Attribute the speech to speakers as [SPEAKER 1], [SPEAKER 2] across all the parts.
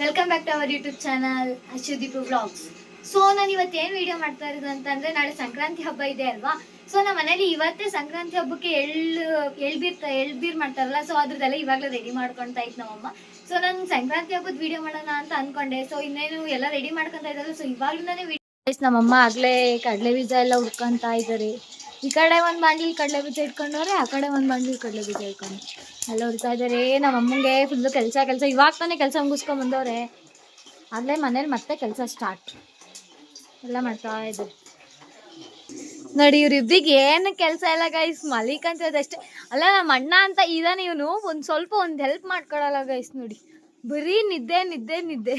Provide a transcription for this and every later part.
[SPEAKER 1] Welcome back to our YouTube channel Ashwadeep vlogs so ನಾನು ಇವತ್ತು ಏನು ವಿಡಿಯೋ ಮಾಡ್ತಾ ಇರೋದು ಅಂತಂದ್ರೆ, ನಾಳೆ ಸಂಕ್ರಾಂತಿ ಹಬ್ಬ ಇದೆ ಅಲ್ವಾ? ಸೊ ನಮ್ಮ ಮನೇಲಿ ಇವತ್ತೇ ಸಂಕ್ರಾಂತಿ ಹಬ್ಬಕ್ಕೆ ಎಳ್ಳು, ಎಳ್ಬೀರ್ ಎಳ್ಬೀರ್ ಮಾಡ್ತಾರಲ್ಲ ಸೊ ಅದ್ರದ್ದೆಲ್ಲ ಇವಾಗಲೇ ರೆಡಿ ಮಾಡ್ಕೊತಾ ಇತ್ತು ನಮ್ಮಮ್ಮ. ಸೊ ನಾನು ಸಂಕ್ರಾಂತಿ ಹಬ್ಬದ ವಿಡಿಯೋ ಮಾಡೋಣ ಅಂತ ಅಂದ್ಕೊಂಡೆ ಸೊ ಇನ್ನೇನು ಎಲ್ಲ ರೆಡಿ ಮಾಡ್ಕೊಂತ ಇದ್ದಾರೆ ಸೊ ಇವಾಗ್ಲಿಂದಾನೇ ವಿಡಿಯೋ ನಮ್ಮಮ್ಮ ಆಗಲೇ ಕಡಲೆ ಬೀಜ ಎಲ್ಲ ಹುಡ್ಕೊತಾ ಇದ್ದಾರೆ. ಈ ಕಡೆ ಒಂದು ಬಾಂಡ್ಲಿ ಕಡಲೆ ಬೀಜ ಇಟ್ಕೊಂಡವ್ರೆ, ಆ ಕಡೆ ಒಂದು ಬಾಂಡ್ಲಿ ಕಡಲೆ ಬೀಜ ಇಟ್ಕೊಂಡು ಎಲ್ಲ ಹುಡ್ತಾ ಇದ್ದಾರೆ. ನಮ್ಮ ಅಮ್ಮಂಗೆ ಫುಲ್ಲು ಕೆಲಸ ಕೆಲಸ. ಇವಾಗ ತಾನೇ ಕೆಲಸ ಮುಗಿಸ್ಕೊಂಡ್ ಬಂದವ್ರೆ. ಆಗಲೇ ಮನೇಲಿ ಮತ್ತೆ ಕೆಲಸ ಸ್ಟಾರ್ಟ್ ಎಲ್ಲ ಮಾಡ್ತಾ ಇದ್ದಾರೆ ನೋಡಿ ಇವ್ರಿಬ್ರಿಗೆ ಏನು ಕೆಲಸ ಇಲ್ಲ ಗೈಸ್ ಮಲಿಕ್ ಅಂತ ಅಷ್ಟೇ. ಅಲ್ಲ ನಮ್ಮ ಅಣ್ಣ ಅಂತ ಇದ್ದಾನೆ ಇವನು. ಒಂದು ಸ್ವಲ್ಪ ಒಂದು ಹೆಲ್ಪ್ ಮಾಡ್ಕೊಳಲ್ಲ ಗೈಸ್ ನೋಡಿ. ಬರೀ ನಿದ್ದೆ ನಿದ್ದೆ ನಿದ್ದೆ.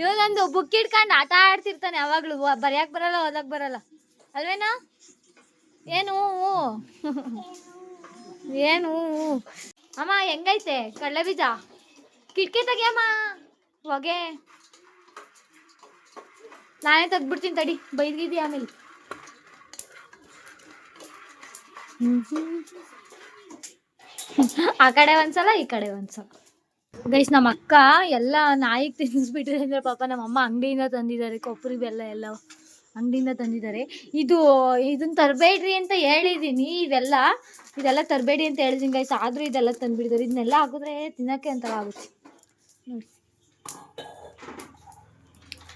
[SPEAKER 1] ಇವನೊಂದು ಬುಕ್ ಇಟ್ಕೊಂಡು ಆಟ ಆಡ್ತಿರ್ತಾನೆ, ಯಾವಾಗಲೂ. ಬರೆಯಕ್ಕೆ ಬರಲ್ಲ ಓದಕ್ಕೆ ಬರಲ್ಲ. ಅಲ್ವೇನಾ? ಏನು ಏನು ಅಮ್ಮ, ಹೆಂಗೈತೆ? ಕಡಲೆ ಬೀಜ ಕಿಟಕಿ ತೆಗಿಯಮ್ಮ ಹೊಗೆ. ನಾನೇ ತೆಗ್ದ್ಬಿಡ್ತೀನಿ ತಡಿ. ಬೈದ್ಗಿದ್ದಿ ಆಮೇಲೆ. ಆ ಕಡೆ ಒಂದ್ಸಲ, ಈ ಕಡೆ ಒಂದ್ಸಲ. ಗೈಸ್, ನಮ್ಮ ಅಕ್ಕ ಎಲ್ಲ ನಾಯಿಗೆ ತಿನ್ನಿಸ್ಬಿಟ್ಟಿದೆ ಅಂದ್ರೆ ಪಾಪ ನಮ್ಮ ಅಮ್ಮ ಅಂಗಡಿಯಿಂದ ತಂದಿದ್ದಾರೆ ಕೊಬ್ಬರಿ ಬೆಲ್ಲ ಎಲ್ಲ. ಅಂಗಡಿಯಿಂದ ತಂದಿದ್ದಾರೆ. ಇದು ಇದನ್ನ ತರಬೇಡ್ರಿ ಅಂತ ಹೇಳಿದ್ದೀನಿ ಇವೆಲ್ಲ. ಇದೆಲ್ಲ ತರಬೇಡಿ ಅಂತ ಹೇಳಿದ್ದೀನಿ ಗೈಸ್ ಆದರೂ ಇದೆಲ್ಲ ತಂದುಬಿಡಿದ್ದಾರೆ ಇದನ್ನೆಲ್ಲ ಹಾಕಿದ್ರೆ ತಿನ್ನೋಕ್ಕೆ ಅಂತ ಆಗುತ್ತೆ. ನೋಡಿ.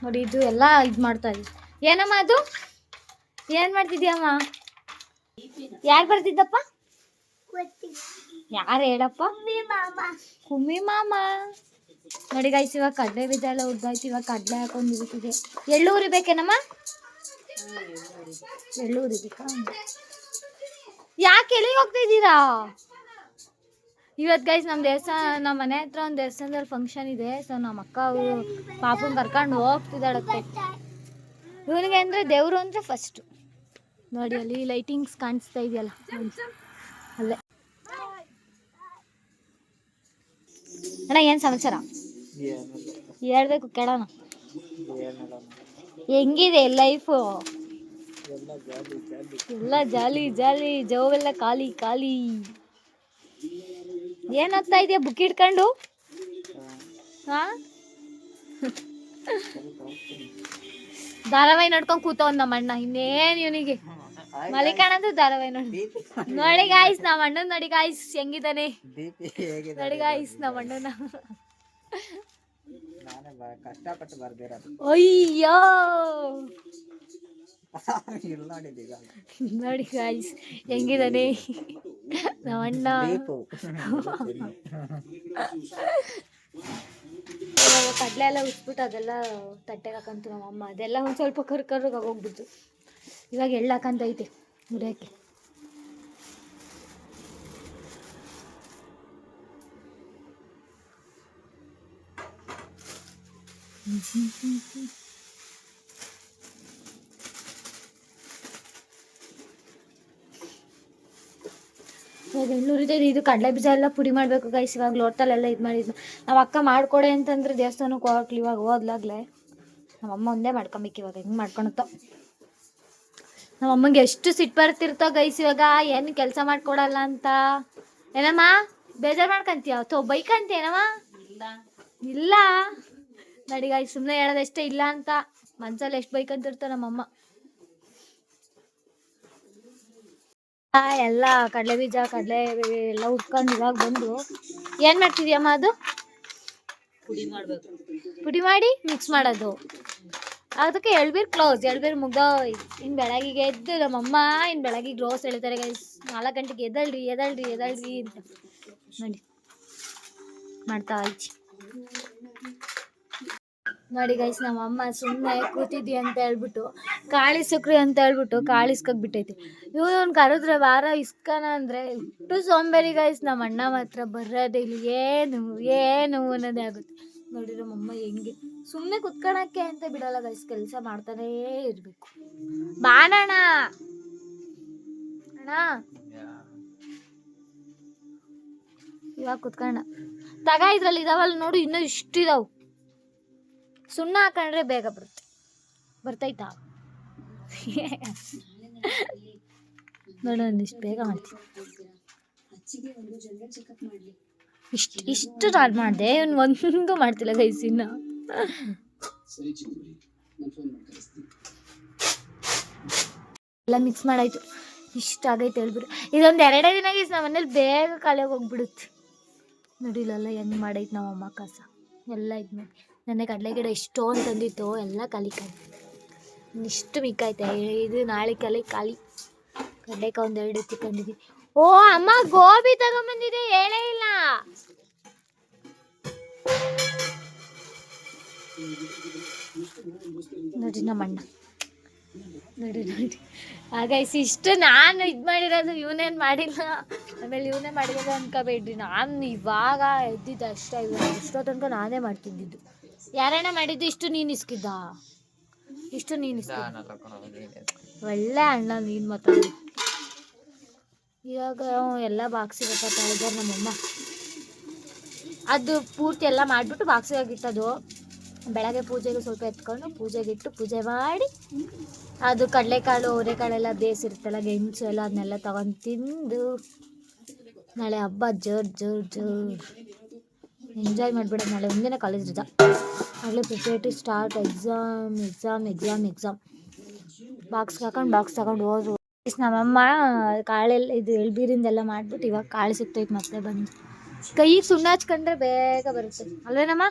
[SPEAKER 1] ನೋಡಿ, ಇದು ಎಲ್ಲ ಇದು ಮಾಡ್ತಾ ಇದ್ದೀವಿ ಏನಮ್ಮ ಅದು? ಏನು ಮಾಡ್ತಿದ್ಯಮ್ಮ? ಯಾರು ಬರ್ತಿದ್ದಪ್ಪ? ಯಾರು ಹೇಳಪ್ಪ? ಕುಮ್ಮಿ ಮಾಮ. ನೋಡಿ ಗೈಸ್ ಇವಾಗ ಕಡಲೆ ಬಿದ್ದೆಲ್ಲ ಉದ್ದಾಯ್ತು ಇವಾಗ ಕಡಲೆ ಹಾಕೊಂಡು ಇರುತ್ತಿದೆ ಎಳ್ಳು ಉರಿಬೇಕೇನಮ್ಮ? ಯಾಕೆ ಎಲ್ಲಿಗೆ ಹೋಗ್ತಾ ಇದ್ದೀರಾ? ಇವತ್ತು ಗೈಸ್ ನಮ್ಮ ದೇವಸ್ಥಾನ ನಮ್ಮ ಮನೆ ಹತ್ರ ಒಂದು ದೇವಸ್ಥಾನದಲ್ಲಿ ಫಂಕ್ಷನ್ ಇದೆ. ಸೊ ನಮ್ಮ ಅಕ್ಕ ಅವ್ರು ಪಾಪನ್ ಕರ್ಕೊಂಡು ಹೋಗ್ತಿದ್ದಾಳಕ್ಕೆ ಇವನಿಗೆ ಅಂದರೆ ದೇವರು ಅಂದರೆ ಫಸ್ಟು ನೋಡಿ ಅಲ್ಲಿ ಲೈಟಿಂಗ್ಸ್ ಕಾಣಿಸ್ತಾ ಇದೆಯಲ್ಲ. ಅಲ್ಲೇ. ಅಣ್ಣ ಏನು ಸಮಾಚಾರ? ಹೇಳ್ಬೇಕು ಕೇಳೋಣ. ಹೆಂಗಿದೆ ಲೈಫು ಎಲ್ಲ ಜಾಲಿ ಜಾಲಿ ಜವೆಲ್ಲ ಖಾಲಿ ಖಾಲಿ. ಏನಾಗ್ತಾ ಓದ್ತಾ ಇದೆಯಾ ಬುಕ್ ಇಟ್ಕೊಂಡು ಹಾ? ಧಾರಾವಾಹಿ ನೋಡ್ಕೊಂಡ್ ಕೂತವ್ ನಮ್ಮ ಅಣ್ಣ ಇನ್ನೇನ್ ಇವನಿಗೆ? ಮಲಿಕಾಣದು ಧಾರಾವಾಹಿ ನೋಡಿ ನೋಡಿ ಗಾಯ್ಸ್ ನಮ್ಮ ಅಣ್ಣನ ನೋಡಿ ಗಾಯ್ಸ್ ಹೆಂಗಿದಾನೆ?
[SPEAKER 2] ದೀಪಿ ಹೇಗಿದೆ
[SPEAKER 1] ನೋಡಿ ಗಾಯ್ಸ್ ನಮ್ಮ ಅಣ್ಣನ. ಅಯ್ಯೋ! ನೋಡಿ ಗಾಯ್ಸ್ ಹೆಂಗಿದಾನೆ? ನಮ್ಮ ಅಣ್ಣ. ಕಡಲೆ ಎಲ್ಲ ಉಸ್ಬಿಟ್ಟು ಅದೆಲ್ಲ ತಟ್ಟೆಗೆ ಹಾಕಂತು ನಮ್ಮಮ್ಮ ಅದೆಲ್ಲ ಒಂದು ಸ್ವಲ್ಪ ಕರ್ ಕರ್ರಿಗೆ ಹೋಗ್ಬಿಟ್ಟು ಇವಾಗ ಹ್ಞೂ ಹ್ಞೂ ಮುರಿಯೋಕ್ಕೆ ಇವಾಗ ಇದು ಕಡಲೆ ಬೀಜ ಎಲ್ಲ ಪುಡಿ ಮಾಡಬೇಕು ಗೈಸ್ ಇವಾಗ ಲೋಟಲೆಲ್ಲ ಇದು ಮಾಡಿದ್ನು ನಾವು ಅಕ್ಕ ಮಾಡಿಕೊಡೆ ಅಂತಂದ್ರೆ ದೇವಸ್ಥಾನಕ್ಕೆ ಹೋಗ್ಲಿ ಇವಾಗ ಹೋದ್ಲಾಗ್ಲೆ. ನಮ್ಮಮ್ಮ ಒಂದೇ ಮಾಡ್ಕೊಬೇಕು ಇವಾಗ, ಹೆಂಗೆ ಮಾಡ್ಕೊಳತ್ತ ನಮ್ಮ ಅಮ್ಮಂಗೆ ಎಷ್ಟು ಸಿಟ್ಟು ಬರ್ತಿರ್ತೋ ಗೈಸ್ ಇವಾಗ, ಏನು ಕೆಲಸ ಮಾಡ್ಕೊಡಲ್ಲ ಅಂತ. ಏನಮ್ಮ, ಬೇಜಾರು ಮಾಡ್ಕೊಂತೀಯ? ತೋ ಬೈಕಂತೀಯನಮ್ಮ ಇಲ್ಲ. ನಡಿ ಗಾಯ್ಸ್ ಸುಮ್ಮನೆ ಹೇಳೋದಷ್ಟೇ ಇಲ್ಲ ಅಂತ. ಮನ್ಸಲ್ಲಿ ಎಷ್ಟು ಬೈಕಂತಿರ್ತಾವ ನಮ್ಮಮ್ಮ ಎಲ್ಲ ಕಡಲೆ ಬೀಜ ಕಡಲೆ ಎಲ್ಲ ಉಟ್ಕೊಂಡು ಇವಾಗ ಬಂದು ಏನು ಮಾಡ್ತಿದ್ಯಮ್ಮ ಅದು?
[SPEAKER 3] ಪುಡಿ ಮಾಡಬೇಕು.
[SPEAKER 1] ಪುಡಿ ಮಾಡಿ ಮಿಕ್ಸ್ ಮಾಡೋದು. ಅದಕ್ಕೆ ಎಳ್ಬೀರ್ ಕ್ಲೋಸ್ ಎಳ್ಬೀರ್ ಮುಗ್ದ ಇನ್ನು ಬೆಳಗಿಗೆ ಎದ್ದು ನಮ್ಮಮ್ಮ ಇನ್ನು ಬೆಳಗಿಗೆ ರೋಸ್ ಹೇಳ್ತಾರೆ ನಾಲ್ಕು ಗಂಟೆಗೆ ಎದಳ್ರಿ ಎದಳ್ರಿ ಎದಳ್ರಿ ಅಂತ. ನೋಡಿ. ಮಾಡ್ತಾ ಆಯ್ತು ನೋಡಿ ಗೈಸ್ ನಮ್ಮ ಅಮ್ಮ ಸುಮ್ಮನೆ ಕೂತಿದ್ದಿ ಅಂತ ಹೇಳ್ಬಿಟ್ಟು, ಕಾಳಿ ಸುಕ್ರಿ ಅಂತ ಹೇಳ್ಬಿಟ್ಟು ಕಾಳು ಬಿಟ್ಟೈತಿ. ಇವ್ನು ಕರೆದ್ರೆ ವಾರ ಇಸ್ಕನ ಅಂದ್ರೆ ಇಷ್ಟು ಸೋಂಬೇರಿ ಗೈಸ್ ನಮ್ಮ ಅಣ್ಣ ಮಾತ್ರ ಬರೋದೇ ಇಲ್ಲಿ. ಏನು ಏನು ಅನ್ನೋದೇ ಆಗುತ್ತೆ. ನೋಡಿ ನಮ್ಮ ಅಮ್ಮ ಹೆಂಗೆ ಸುಮ್ಮನೆ ಕುತ್ಕೊಳಕ್ಕೆ ಅಂತ ಬಿಡಲ್ಲ ಗೈಸ್ ಕೆಲಸ ಮಾಡ್ತಾನೇ ಇರಬೇಕು. ಬಾಣಣ್ಣ! ಅಣ್ಣ! ಇವಾಗ ಕುತ್ಕೊಂಡ ತಗ ಇದ್ರಲ್ಲಿ ಇದಾವಲ್ಲ ನೋಡು, ಇನ್ನೂ ಇಷ್ಟಿದಾವು. ಸುಣ್ಣ ಹಾಕೊಂಡ್ರೆ ಬೇಗ ಬರುತ್ತೆ. ಬರ್ತೈತಾ? ನೋಡೋಣ ಇಷ್ಟು ಬೇಗ ಮಾಡ್ತೀನಿ. ಇಷ್ಟು ಇಷ್ಟು ನಾನು ಮಾಡಿದೆ ಇವ್ನು ಒಂದು ಮಾಡ್ತಿಲ್ಲ ಗೈಸಿನ ಎಲ್ಲ ಮಿಕ್ಸ್ ಮಾಡಾಯ್ತು. ಇಷ್ಟ ಆಗೈತೆ ಹೇಳ್ಬಿಡು. ಇದೊಂದು ಎರಡೇ ದಿನ ಗೈಸ್ ನಮ್ಮ ಮನೇಲಿ ಬೇಗ ಖಾಲಿ ಹೋಗ್ಬಿಡುತ್ತೆ. ನೋಡಿ ಇಲ್ಲೆಲ್ಲ ಹೆಂಗೆ ಮಾಡೈತೆ ನಮ್ಮ ಅಮ್ಮ ಕಸ. ಎಲ್ಲ ಇದು ಮಾಡಿ ನನಗೆ ಕಡಲೆ ಗಿಡ ಇಷ್ಟೊಂದು ತಂದಿತ್ತು, ಎಲ್ಲ ಖಾಲಿ ಖಾಲಿ. ಇಷ್ಟು ಮಿಕ್ಕೈತೆ ಇದು ನಾಳೆ ಖಾಲಿ ಖಾಲಿ. ಕಡಲೆಕಾಯಿ ಒಂದು ಎರಡು ಎತ್ತಿ ತಂದಿದ್ದೀವಿ ಓ, ಅಮ್ಮ ಗೋಬಿ ತಗೊಂಬಂದಿದೆ, ಹೇಳೇ ಇಲ್ಲ. ನೋಡಿ ನಮ್ಮ ಅಣ್ಣ. ನೋಡಿ ನೋಡಿ. ಹಾಗಾಯ್ಸಿ, ಇಷ್ಟು ನಾನು ಇದು ಮಾಡಿರೋದು, ಇವನೇನು ಮಾಡಿಲ್ಲ. ಆಮೇಲೆ ಇವನೇ ಮಾಡಿದಾಗ ಅನ್ಕೋಬೇಡ್ರಿ. ನಾನು ಇವಾಗ ಎದ್ದಿದ್ದು ಅಷ್ಟೇ ಇವಾಗ ಎಷ್ಟೋ ತನಕ ನಾನೇ ಮಾಡ್ತಿದ್ದಿದ್ದು. ಯಾರಣ್ಣ ಮಾಡಿದ್ದು ಇಷ್ಟು ನೀನು ಇಸ್ಕಿದ್ದ? ಇಷ್ಟು ನೀನು ಒಳ್ಳೆ ಅಣ್ಣ ನೀನು ಮಾತ್ರ. ಇವಾಗ ಎಲ್ಲ ಬಾಕ್ಸಿಗೆ ತಳಿದಾರೆ ನಮ್ಮಮ್ಮ. ಅದು ಪೂರ್ತಿ ಎಲ್ಲ ಮಾಡಿಬಿಟ್ಟು ಬಾಕ್ಸಿಗೆ ಇಟ್ಟದು ಬೆಳಗ್ಗೆ ಪೂಜೆಗೆ ಸ್ವಲ್ಪ ಎತ್ಕೊಂಡು ಪೂಜೆಗೆ ಇಟ್ಟು ಪೂಜೆ ಮಾಡಿ ಅದು ಕಡಲೆಕಾಳು ಅವರೆಕಾಳೆಲ್ಲ ಬೇಸಿರುತ್ತಲ್ಲ ಗೆಣಸು ಎಲ್ಲ ಅದನ್ನೆಲ್ಲ ತಗೊಂಡು ತಿಂದು ನಾಳೆ ಹಬ್ಬ, ಜೋರ್ ಜೋರ್ ಜೋರ್. ಎಂಜಾಯ್ ಮಾಡಿಬಿಡೋದು ನಾಳೆ ಒಂದಿನ ಕಾಲೇಜ್ ರಜಾ. ಆಗಲೇ ಪ್ರಿಪೇರಿಟಿ start exam exam exam exam box ಹಾಕೊಂಡು ಬಾಕ್ಸ್ ತಗೊಂಡು ಹೋದ್ರು. ನಮ್ಮಮ್ಮ ಕಾಳೆಲ್ಲ ಇದು ಎಳ್ಬೀರಿಂದೆಲ್ಲ ಮಾಡಿಬಿಟ್ಟು ಇವಾಗ ಕಾಳು ಸಿಗ್ತೈತೆ ಮತ್ತೆ ಬಂದು. ಕೈಗೆ ಸುಣ್ಣ ಹಚ್ಕೊಂಡ್ರೆ ಬೇಗ ಬರುತ್ತೆ. ಅಲ್ವೇನಮ್ಮ?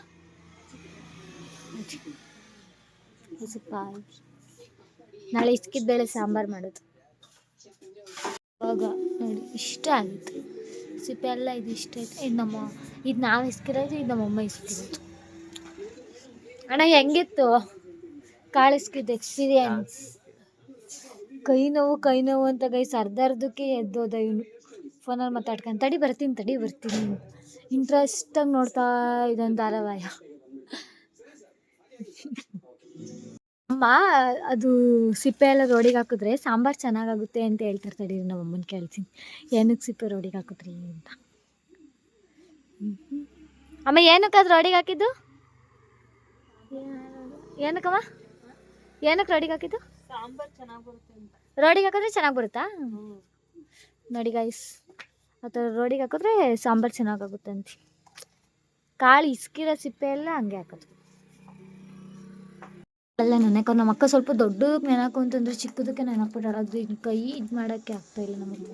[SPEAKER 1] ನಾಳೆ ಇಸ್ಕಿದ ಬೇಳೆ ಸಾಂಬಾರು ಮಾಡೋದು. ಇವಾಗ ನೋಡಿ, ಇಷ್ಟ ಆಗಿತ್ತು ಸಿಪ್ಪೆ ಎಲ್ಲ ಇದು ಇಷ್ಟ ಆಯ್ತು. ಇದು ನಮ್ಮ ಇದು ನಾವು ಇಸ್ಕಿರೋದು ಇದು ನಮ್ಮಮ್ಮ ಇಸ್ಕಿರೋದು ಅಣ್ಣ, ಹೆಂಗಿತ್ತು ಕಾಳಿಸ್ಕಿದ್ದು ಎಕ್ಸ್ಪೀರಿಯನ್ಸ್ ಕೈ ನೋವು ಕೈ ನೋವು ಅಂತ ಗೈ ಅರ್ಧಕ್ಕೆ ಎದ್ದೋದ ಇವನು. ಫೋನಲ್ಲಿ ಮಾತಾಡ್ಕೊಂಡು, ತಡಿ ಬರ್ತೀನಿ ತಡಿ ಬರ್ತೀನಿ. ಇಂಟ್ರೆಸ್ಟಾಗಿ ನೋಡ್ತಾ ಇದೊಂದು ಧಾರಾವಾಹಿ. ಅಮ್ಮ ಅದು ಸಿಪ್ಪೆ ಎಲ್ಲ ರೋಡಿಗೆ ಹಾಕಿದ್ರೆ ಸಾಂಬಾರು ಚೆನ್ನಾಗಾಗುತ್ತೆ ಅಂತ ಹೇಳ್ತಾರೆ ತಡೀರಿ ನಮ್ಮ ಅಮ್ಮನ ಕೇಳ್ತೀನಿ. ಏನಕ್ಕೆ ಸಿಪ್ಪೆ ರೋಡಿಗೆ ಹಾಕಿದ್ರಿ ಅಂತ. ಅಮ್ಮ ಏನಕ್ಕೆ ಅದು ರೋಡಿಗೆ ಹಾಕಿದ್ದು? ಏನಕ್ಕಮ್ಮ? ಏನಕ್ಕೆ ರೋಡಿಗೆ ಹಾಕಿದ್ದು?
[SPEAKER 3] ಸಾಂಬಾರ್ ಚೆನ್ನಾಗಿ ಬರುತ್ತೆ
[SPEAKER 1] ರೋಡಿಗೆ ಹಾಕಿದ್ರೆ ಚೆನ್ನಾಗಿ ಬರುತ್ತಾ? ನೋಡಿ ಗೈಸ್ ಆ ಥರ ರೋಡಿಗೆ ಹಾಕಿದ್ರೆ ಸಾಂಬಾರು ಚೆನ್ನಾಗಾಗುತ್ತೆ ಅಂತ. ಕಾಳು ಇಸ್ಕಿರೋ ಸಿಪ್ಪೆ ಎಲ್ಲ ಹಂಗೆ ಹಾಕೋದು. ಅಲ್ಲ, ನೆನಕ ನಮ್ಮ ಅಕ್ಕ ಸ್ವಲ್ಪ ದೊಡ್ಡದಕ್ಕೆ ನೆನಕು ಅಂತಂದ್ರೆ ಚಿಕ್ಕದಕ್ಕೆ ನೆನಪಿಡೋದು ಅದು ಇದು ಕೈ ಇದು ಮಾಡೋಕ್ಕೆ ಆಗ್ತಾ ಇಲ್ಲ ನಮಗೆ.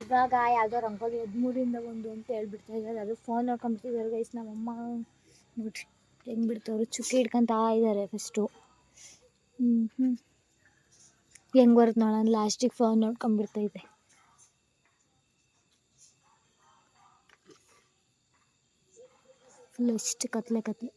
[SPEAKER 1] ಇವಾಗ ಯಾವುದೋ ರಂಗೋಲಿ ಹದಿಮೂರಿಂದ ಒಂದು ಅಂತ ಹೇಳ್ಬಿಡ್ತಾ ಇದ್ದಾರೆ. ಅದು ಫೋನ್ ನೋಡ್ಕೊಂಡ್ಬಿಟ್ಟಿದ್ದಾರೆ ಗೈಸ್ ನಮ್ಮಮ್ಮ ನೋಡ್ರಿ, ಹೆಂಗೆ ಬಿಡ್ತವ್ರು? ಚುಕ್ಕಿ ಹಿಡ್ಕೊಂತ ಇದ್ದಾರೆ ಫಸ್ಟು ಹ್ಞೂ ಹ್ಞೂ ಹೆಂಗೆ ಬರುತ್ತೆ ನೋಡೋಣ ಲಾಸ್ಟಿಗೆ ಫೋನ್ ನೋಡ್ಕೊಂಬಿಡ್ತೈತೆ ಫುಲ್ ಎಷ್ಟು ಕತ್ಲೆ ಕತ್ಲೆ.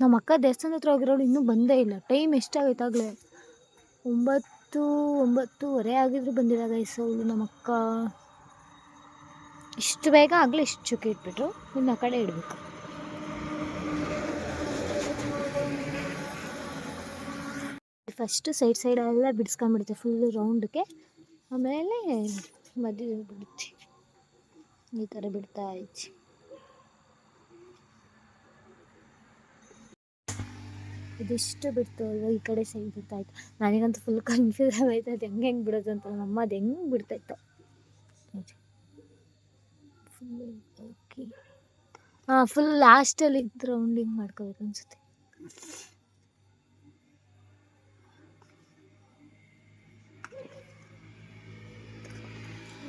[SPEAKER 1] ನಮ್ಮ ಅಕ್ಕ ದೇವಸ್ಥಾನದ ಹತ್ರ ಹೋಗಿರೋಳು ಇನ್ನೂ ಬಂದೇ ಇಲ್ಲ. ಟೈಮ್ ಎಷ್ಟಾಗೈತಾಗಲೇ ಒಂಬತ್ತು, ಒಂಬತ್ತುವರೆ ಆಗಿದ್ರು ಬಂದಿಲ್ಲ ಗೈಸ್ ಅವಳು ನಮ್ಮ ಅಕ್ಕ. ಇಷ್ಟು ಬೇಗ ಆಗಲೇ ಇಷ್ಟು ಚುಕ್ಕಿ ಇಟ್ಬಿಟ್ರು. ಇನ್ನು ಆ ಕಡೆ ಇಡಬೇಕು. ಫಸ್ಟು ಸೈಡ್ ಸೈಡೆಲ್ಲ ಬಿಡಿಸ್ಕೊಂಡ್ಬಿಡುತ್ತೆ ಫುಲ್ಲು ರೌಂಡ್ಗೆ ಆಮೇಲೆ ಮದುವೆ ಬಿಡುತ್ತೆ. ಈ ಥರ ಬಿಡ್ತಾ ಇಚ್ಚಿ ಇದಿಷ್ಟು ಬಿಡ್ತು ಇವಾಗ ಈ ಕಡೆ ಸೈಡ್ ಬಿಡ್ತಾಯಿತ್ತು ನನಗಂತೂ ಫುಲ್ ಕನ್ಫ್ಯೂಸ್ ಆಗೈತೆ ಅದು ಹೆಂಗೆ ಹೆಂಗೆ ಬಿಡೋದು ಅಂತ. ನಮ್ಮ ಅದು ಹೆಂಗೆ ಬಿಡ್ತಾಯಿತ್ತು ಫುಲ್ ಓಕೆ ಹಾಂ ಫುಲ್ ಲಾಸ್ಟಲ್ಲಿ ಇದು ರೌಂಡಿಂಗ್ ಮಾಡ್ಕೋಬೇಕು ಅನ್ಸುತ್ತೆ.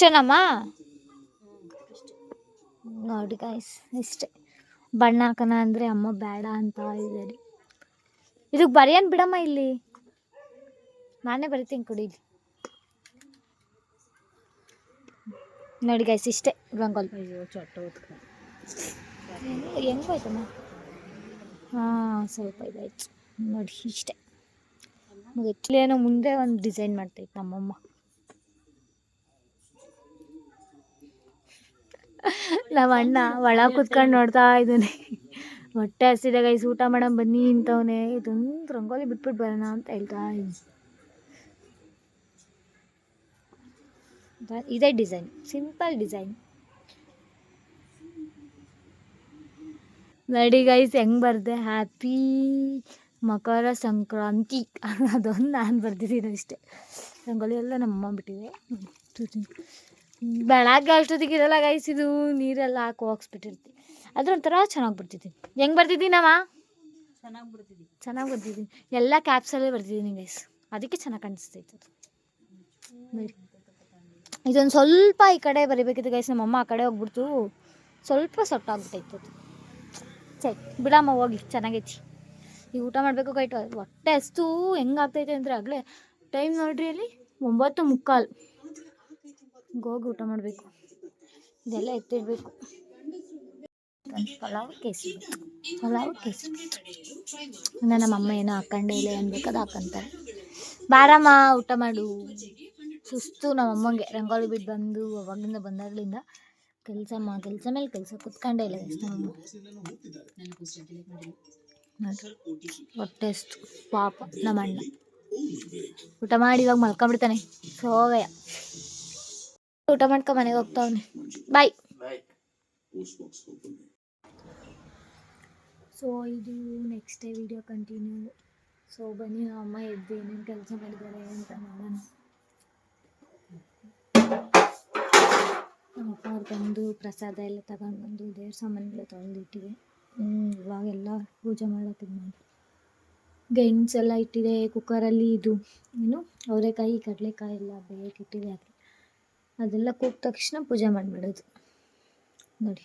[SPEAKER 1] ಚೆನ್ನಮ್ಮ ನೋಡಿ ಗಾಯ್ಸ್ ಇಷ್ಟೇ. ಬಣ್ಣ ಹಾಕೋಣ ಅಂದರೆ ಅಮ್ಮ ಬೇಡ ಅಂತ ಇದ್ದಾರೆ ಇದಕ್ಕೆ ಬರೆಯನ್ ಬಿಡಮ್ಮ ಇಲ್ಲಿ. ನಾನೇ ಬರಿತೀನಿ ಕೊಡಿ ಇಲ್ಲಿ. ನೋಡಿ ಗೈಸ್ ಇಷ್ಟೇ ರಂಗೋಲಿ.
[SPEAKER 3] ಚೊಟ್ಟ ಹೊತ್ಕ
[SPEAKER 1] ಹೆಂಗೋಯ್ತಮ್ಮ ಹಾಂ ಸ್ವಲ್ಪ ಇದಾಯ್ತು. ನೋಡಿ ಇಷ್ಟೇ. ಮುಗಿತು. ಮುಂದೆ ಒಂದು ಡಿಸೈನ್ ಮಾಡ್ತೈತೆ ನಮ್ಮಮ್ಮ. ನಮ್ಮ ಅಣ್ಣ ಒಳ ಕುತ್ಕೊಂಡು ನೋಡ್ತಾ ಇದ್ದಾನೆ. ಹೊಟ್ಟೆ ಹಸಿದಾಗ ಗೈಸ್ ಊಟ ಮಾಡೋಣ ಬನ್ನಿ ಇಂಥವನೇ. ಇದೊಂದು ರಂಗೋಲಿ ಬಿಟ್ಬಿಟ್ಟು ಬರೋಣ ಅಂತ ಹೇಳ್ತಾ ಇದೇ ಡಿಸೈನ್ ಸಿಂಪಲ್ ಡಿಸೈನ್. ನಡಿ ಗೈಸ್ ಹೆಂಗ್ ಬರ್ದೆ? ಹ್ಯಾಪಿ ಮಕರ ಸಂಕ್ರಾಂತಿ. ಅದೊಂದು ನಾನು ಬರ್ದಿದ್ದೀನಿ ಅಷ್ಟೇ ರಂಗೋಲಿ ಎಲ್ಲ ನಮ್ಮಮ್ಮ ಬಿಟ್ಟಿದೆ. ಬೆಳಗ್ಗೆ ಅಷ್ಟೊತ್ತಿಗೆ ಇರಲ್ಲ ಗೈಸ್ ಇದು ನೀರೆಲ್ಲ ಹಾಕಿ ಹೋಗಿಸ್ಬಿಟ್ಟಿರ್ತಿ ಅದ್ರ ಒಂಥರ ಚೆನ್ನಾಗಿ ಬರ್ತಿದ್ದೀನಿ ಹೆಂಗೆ ಬರ್ತಿದ್ದೀನಮ್ಮ
[SPEAKER 3] ಚೆನ್ನಾಗಿ ಬರ್ತಿದ್ದಿ
[SPEAKER 1] ಚೆನ್ನಾಗಿ ಬರ್ತಿದ್ದೀನಿ ಎಲ್ಲ ಕ್ಯಾಪ್ಸಲ್ಲೇ ಬರ್ತಿದ್ದೀನಿ ಗೈಸ್ ಅದಕ್ಕೆ ಚೆನ್ನಾಗಿ ಕಾಣಿಸ್ತೈತೆ ಅದು. ಇದೊಂದು ಸ್ವಲ್ಪ ಈ ಕಡೆ ಬರಿಬೇಕಿತ್ತು ಗೈಸ್ ನಮ್ಮಮ್ಮ ಆ ಕಡೆ ಹೋಗ್ಬಿಡ್ತು. ಸ್ವಲ್ಪ ಸೊಟ್ಟಾಗ್ಬಿಟ್ಟೈತೆ ಅದು. ಸರಿ ಬಿಡಮ್ಮ ಹೋಗಿ ಚೆನ್ನಾಗೈತಿ. ಈಗ ಊಟ ಮಾಡಬೇಕು ಕೈಟ್ ಹೊಟ್ಟೆ ಅಷ್ಟು ಹೆಂಗಾಗ್ತೈತೆ ಅಂದರೆ ಆಗಲೇ ಟೈಮ್ ನೋಡ್ರಿ ಅಲ್ಲಿ ಒಂಬತ್ತು ಮುಕ್ಕಾಲು. ಹೋಗಿ ಊಟ ಮಾಡಬೇಕು. ಇದೆಲ್ಲ ಎತ್ತಿಡಬೇಕು. ಪಲಾವ್ ಕೇಸರಿ ಪಲಾವ್ ಕೇಸರಿ ಇನ್ನು ನಮ್ಮ ಅಮ್ಮ ಏನೋ ಹಾಕೊಂಡೆ ಇಲ್ಲ ಅನ್ಬೇಕು ಅದು ಹಾಕೊಂತಾರೆ. ಬಾರಮ್ಮ, ಊಟ ಮಾಡು. ಸುಸ್ತು ನಮ್ಮ ಅಮ್ಮಂಗೆ. ರಂಗೋಲಿ ಬಿಟ್ಟು ಬಂದು ಅವಾಗಿಂದ ಬಂದಾಗ್ಲಿಂದ ಕೆಲಸ ಮಾ, ಕೆಲಸ ಮೇಲೆ ಕೆಲಸ ಕುತ್ಕೊಂಡೇ ಇಲ್ಲ ಹೊಟ್ಟೆ ಪಾಪ ನಮ್ಮ ಅಣ್ಣ. ಊಟ ಮಾಡಿ ಇವಾಗ ಮಲ್ಕೊಂಬಿಡ್ತಾನೆ ಸೋಗಯ ಊಟ ಮಾಡ್ಕೊ ಮನೆಗೆ ಹೋಗ್ತಾವನೆ. ಬಾಯ್ ಸೊ ಇದು next day video continue so ಬನ್ನಿ ಅಮ್ಮ ಎದ್ದು ಏನೇನು ಕೆಲಸ ಮಾಡಿದ್ದಾರೆ ಅಂತ ನೋಡೋಣ ನಮ್ಮ ಅಪ್ಪ ಅವ್ರು ಬಂದು ಪ್ರಸಾದ ಎಲ್ಲ ತಗೊಂಡು ಬಂದು ದೇವ್ರ ಸಾಮಾನುಗಳು ಹ್ಞೂ ಇವಾಗೆಲ್ಲ ಪೂಜೆ ಮಾಡೋಕೆ ಮಾಡಿ. ಗೆಣಸೆಲ್ಲ ಇಟ್ಟಿದೆ ಕುಕ್ಕರಲ್ಲಿ ಇದು, ಏನು, ಅವರೆಕಾಯಿ, ಕಡಲೆಕಾಯಿ ಎಲ್ಲ ಬೇಯಕ್ಕೆ ಇಟ್ಟಿದೆ ಹಾಕಿ ಅದೆಲ್ಲ ಕೂಗ್ ತಕ್ಷಣ ಪೂಜೆ ಮಾಡ್ಬಿಡೋದು. ನೋಡಿ.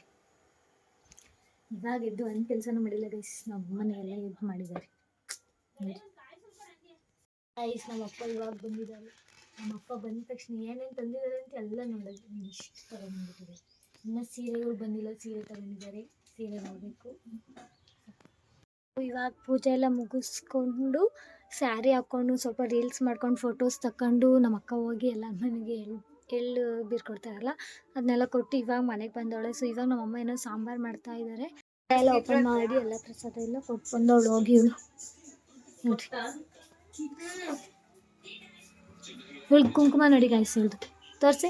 [SPEAKER 1] ಇವಾಗ ಎದ್ದು ಒಂದು ಕೆಲಸನೂ ಮಾಡಿಲ್ಲ ಗೈಸ್ ನಮ್ಮ ಮನೆ ಎಲ್ಲ ಇದು ಮಾಡಿದ್ದಾರೆ. ಗೈಸ್ ನಮ್ಮ ಅಪ್ಪ ಇವಾಗ ಬಂದಿದ್ದಾರೆ. ನಮ್ಮ ಅಪ್ಪ ಬಂದ ತಕ್ಷಣ ಏನೇನು ತಂದಿದ್ದಾರೆ ಅಂತ ಎಲ್ಲ ನೋಡೋದು. ಇಷ್ಟು ತಗೊಂಡ್ಬಿಟ್ಟಿದೆ ಇನ್ನ ಸೀರೆಗಳು ಬಂದಿಲ್ಲ, ಸೀರೆ ತಗೊಂಡಿದ್ದಾರೆ. ಸೀರೆ ನೋಡಬೇಕು. ಇವಾಗ ಪೂಜೆ ಎಲ್ಲ ಮುಗಿಸ್ಕೊಂಡು ಸ್ಯಾರಿ ಹಾಕ್ಕೊಂಡು ಸ್ವಲ್ಪ ರೀಲ್ಸ್ ಮಾಡ್ಕೊಂಡು ಫೋಟೋಸ್ ತಗೊಂಡು ನಮ್ಮ ಅಕ್ಕ ಹೋಗಿ ಎಲ್ಲ ಮನೆಗೆ ಎಳ್ಳು ಬೀರ್ಕೊಡ್ತಾರಲ್ಲ ಅದನ್ನೆಲ್ಲ ಕೊಟ್ಟು ಇವಾಗ ಮನೆಗೆ ಬಂದವಳೆ. ಸೊ ಇವಾಗ ನಮ್ಮ ಅಮ್ಮ ಏನೋ ಸಾಂಬಾರು ಮಾಡ್ತಾ ಇದ್ದಾರೆ ಎಲ್ಲ ಓಪನ್ ಮಾಡಿ ಎಲ್ಲ ಪ್ರಸಾದ ಎಲ್ಲ ಕೊಟ್ಟು ಬಂದವಳು ಹೋಗಿ ಇವಳು. ನೋಡಿ ಇವಳು ಕುಂಕುಮ ನೋಡಿ ಗಾಯಿಸಿ ಇವಳ್ದು. ತೋರಿಸಿ?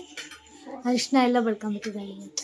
[SPEAKER 1] ಅರಿಶಿನ ಎಲ್ಲ ಬಳ್ಕೊಂಬಿಟ್ಟಿದ್ದಾಳೆ ಇವತ್ತು.